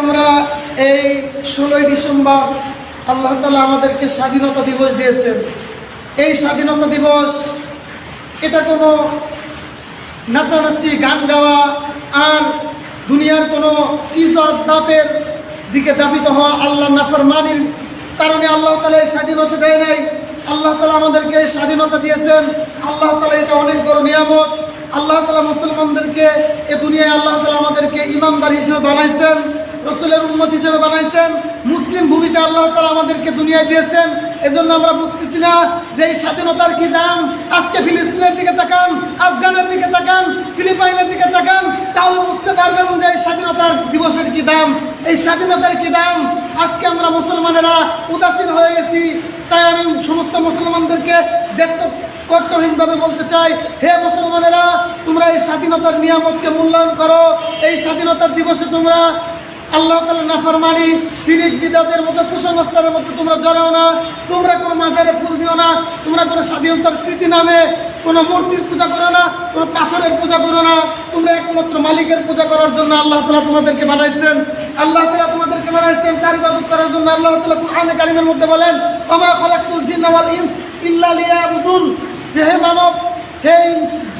আমরা এই ষোলোই ডিসেম্বর আল্লাহ তালা আমাদেরকে স্বাধীনতা দিবস দিয়েছেন। এই স্বাধীনতা দিবস, এটা কোনো নাচানাচি, গান গাওয়া আর দুনিয়ার কোনো চিজ আসবাবের দিকে দাবিত হওয়া আল্লাহ নাফরমানির কারণে আল্লাহ তালা এই স্বাধীনতা দেয় নাই। আল্লাহ তালা আমাদেরকে এই স্বাধীনতা দিয়েছেন। আল্লাহ তালা এটা অনেক বড় নিয়ামত। আল্লাহ তালা মুসলমানদেরকে এ দুনিয়ায় আল্লাহ তালা আমাদেরকে ইমানদার হিসেবে বানাইছেন। রসুলের উন্মত হিসেবে বানাইছেন। মুসলিম ভূমিতে আল্লাহ তালা আমাদেরকে দুনিয়ায় দিয়েছেন। এজন্য আমরা বুঝতেছি না যে এই স্বাধীনতার কি দাম? আজকে ফিলিস্তিনের দিকে তাকান, আফগানের দিকে তাকান, ফিলিপাইনের দিকে তাকান, তাহলে বুঝতে পারবেন যে এই স্বাধীনতার দিবসের কি দাম? এই স্বাধীনতার কি দাম? আজকে আমরা মুসলমানেরা উদাসীন হয়ে গেছি, তাই আমি সমস্ত মুসলমানদেরকে দেখতে কর্তহীনভাবে বলতে চাই, হে মুসলমানেরা, তোমরা এই স্বাধীনতার নিয়ামতকে মূল্যায়ন করো, এই স্বাধীনতার দিবসে তোমরা আল্লাহ তালা নাফরমানি শিরিক বিদাতের মতো কুসংস্কারের মতো তোমরা জড়াও না, তোমরা কোনো মাজারে ফুল দিও না, তোমরা কোনো স্বাধীনতার স্মৃতি নামে কোনো মূর্তির পূজা করো না, কোনো পাথরের পূজা করো না, তোমরা একমাত্র মালিকের পূজা করার জন্য আল্লাহ তালা তোমাদেরকে বানাইছেন। আল্লাহ তালা তোমাদেরকে বানাইছেন তার ইবাদত করার জন্য আল্লাহ তালা কুরআনে কারিমের মধ্যে বলেন আমা খালাকতুল জিন্না ওয়াল ইনস ইল্লা লিয়াবুদুন। যে হে মানব, হে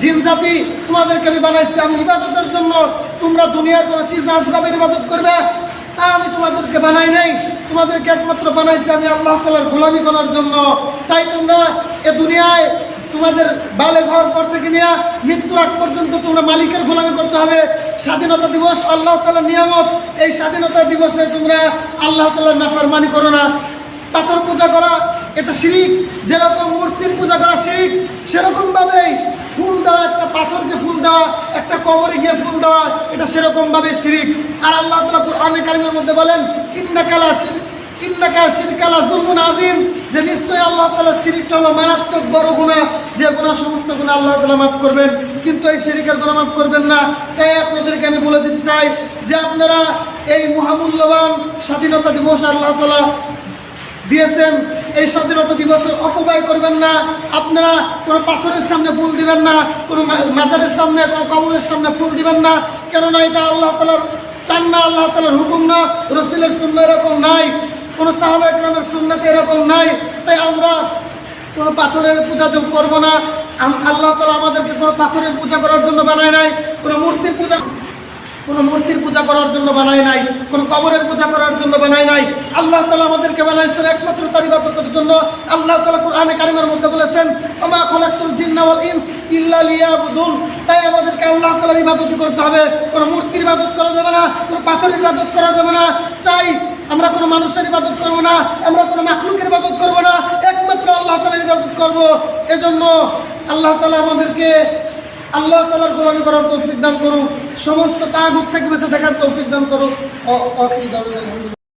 জিন জাতি, তোমাদেরকে আমি বানাইছি আমি ইবাদতের জন্য। তোমরা দুনিয়ার কোনো চিজ আসবাবের ইবাদত করবে, তা আমি তোমাদেরকে বানাই নাই। তোমাদেরকে একমাত্র বানাইছি আমি আল্লাহ তালার গোলামি করার জন্য। তাই তোমরা এ দুনিয়ায় তোমাদের বালে ঘর পর থেকে নিয়ে মৃত্যুর আগ পর্যন্ত তোমরা মালিকের গোলামি করতে হবে। স্বাধীনতা দিবস আল্লাহ তালার নিয়ামত, এই স্বাধীনতা দিবসে তোমরা আল্লাহ তালার নাফারমানি করো না। পাথর পূজা করা এটা শিরিক যেরকম মূর্তির পূজা করা শিরিক সেরকমভাবেই ফুল দেওয়া, একটা পাথরকে ফুল দেওয়া, একটা কবরে গিয়ে ফুল দেওয়া, এটা সেরকমভাবে শিরিক আর আল্লাহ তালা কোরআনে কারিমের মধ্যে বলেন ইন্নাকালা শিরিক ইন্নাকা শিরকালা জুলমুন আযীম যে নিশ্চয়ই আল্লাহ তাআলা শিরিকটা হলো মারাত্মক বড় গুনাহ, যে গুনাহ সমস্ত গুনাহ আল্লাহ তাআলা মাফ করবেন। কিন্তু এই শিরিকের গুনাহ মাফ করবেন না। তাই আপনাদেরকে আমি বলে দিতে চাই যে আপনারা এই মহামূল্যবান স্বাধীনতা দিবস আল্লাহ তাআলা দিয়েছেন, এই স্বাধীনতা দিবসের অপব্যয় করবেন না। আপনারা কোনো পাথরের সামনে ফুল দিবেন না, কোনো মাজারের সামনে, কোনো কবরের সামনে ফুল দিবেন না। কেননা এটা আল্লাহ তালার চান না, আল্লাহ তালার হুকুম না, রসিলের শূন্য এরকম নাই, কোনো সাহাবা সুন্নাতে এরকম নাই। তাই আমরা কোনো পাথরের পূজা করব না। আল্লাহ তালা আমাদেরকে কোনো পাথরের পূজা করার জন্য বানায় নাই, কোনো মূর্তির পূজা কোনো মূর্তির পূজা করার জন্য বানায় নাই, কোনো কবরের পূজা করার জন্য বানায় নাই। আল্লাহ তালা আমাদেরকে বানাইছেন একমাত্র তার ইবাদতের জন্য। আল্লাহ তালা কোরআনে কারিমের মধ্যে বলেছেন আমা খলাকুল জিন্না ওয়াল ইনস ইল্লা লিয়াবুদুন। তাই আমাদেরকে আল্লাহ তালার ইবাদত করতে হবে। কোনো মূর্তির ইবাদত করা যাবে না, কোনো পাথরের ইবাদত করা যাবে না। চাই আমরা কোনো মানুষের ইবাদত করব না, আমরা কোনো মাখলুকের ইবাদত করব না, একমাত্র আল্লাহ তালার ইবাদত করব। এজন্য আল্লাহ তালা আমাদেরকে আল্লাহ তালার গোলামি করার তৌফিক দান করুক। সমস্ত তাগুত থেকে বেঁচে থাকার তৌফিক দান করুক। অখিল